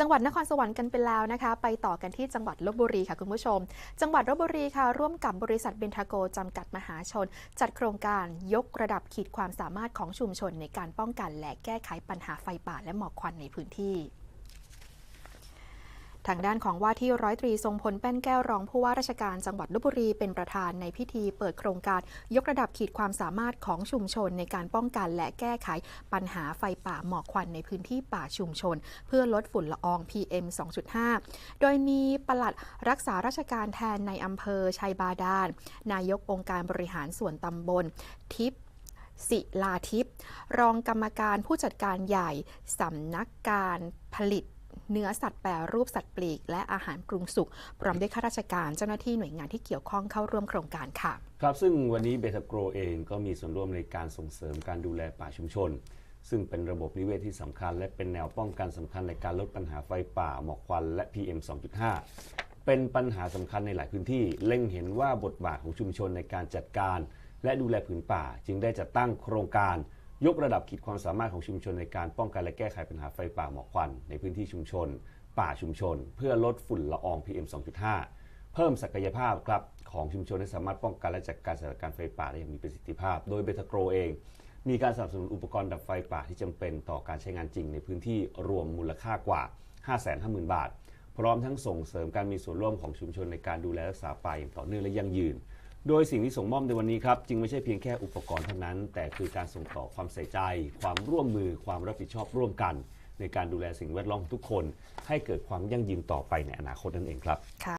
จังหวัดนครสวรรค์กันไปแล้วนะคะ ไปต่อกันที่จังหวัดลบบุรีค่ะคุณผู้ชม จังหวัดลบบุรีค่ะ ร่วมกับบริษัทเบนทาโกจำกัดมหาชน จัดโครงการยกระดับขีดความสามารถของชุมชนในการป้องกันและแก้ไขปัญหาไฟป่าและหมอกควันในพื้นที่ ทางด้านของว่าที่ร้อยตรีทรงพลแป้นแก้วรองผู้ว่าราชการจังหวัดลบบุรีเป็นประธานในพิธีเปิดโครงการยกระดับขีดความสามารถของชุมชนในการป้องกันและแก้ไขปัญหาไฟป่าหมอกควันในพื้นที่ป่าชุมชน เพื่อลดฝุ่นละออง PM 2.5 โดยมีปลัดรักษาราชการแทนในอำเภอชัยบาดาล นายกองค์การบริหารส่วนตำบล ทิพย์ศิลาทิพย์รองกรรมการผู้จัดการใหญ่สำนักการผลิต เนื้อสัตว์แปรรูปสัตว์ปลีก และอาหารปรุงสุกพร้อมด้วยข้าราชการเจ้าหน้าที่หน่วยงานที่เกี่ยวข้องเข้าร่วมโครงการค่ะ ครับซึ่งวันนี้เบทาโกรเองก็มีส่วนร่วมในการส่งเสริมการดูแลป่าชุมชน ซึ่งเป็นระบบนิเวศที่สำคัญ และเป็นแนวป้องกันสำคัญในการลดปัญหาไฟป่าหมอกควันและ PM 2.5 เป็นปัญหาสำคัญในหลายพื้นที่เล็งเห็นว่าบทบาทของชุมชนในการจัดการ และดูแลผืนป่า จึงได้จัดตั้งโครงการ ยกระดับขีดความสามารถของชุมชนในการป้องกันและแก้ไขปัญหาไฟป่าหมอกควัน ในพื้นที่ชุมชน ป่าชุมชน เพื่อลดฝุ่นละออง PM 2.5 เพิ่มศักยภาพครับของชุมชนให้สามารถป้องกันและจัดการสถานการณ์ไฟป่าได้อย่างมีประสิทธิภาพ โดยเบทาโกรเอง มีการสนับสนุนอุปกรณ์ดับไฟป่าที่จำเป็นต่อการใช้งานจริงในพื้นที่รวมมูลค่ากว่า 550,000 บาท พร้อมทั้งส่งเสริมการมีส่วนร่วมของชุมชนในการดูแลรักษาป่าอย่างต่อเนื่องและยั่งยืน โดยสิ่งที่ส่งมอบในวันนี้ครับจึงไม่ใช่เพียงแค่อุปกรณ์เท่านั้น แต่คือการส่งต่อความใส่ใจ ความร่วมมือความรับผิดชอบร่วมกัน ในการดูแลสิ่งแวดล้อมทุกคน ให้เกิดความยั่งยืนต่อไปในอนาคตนั่นเองครับ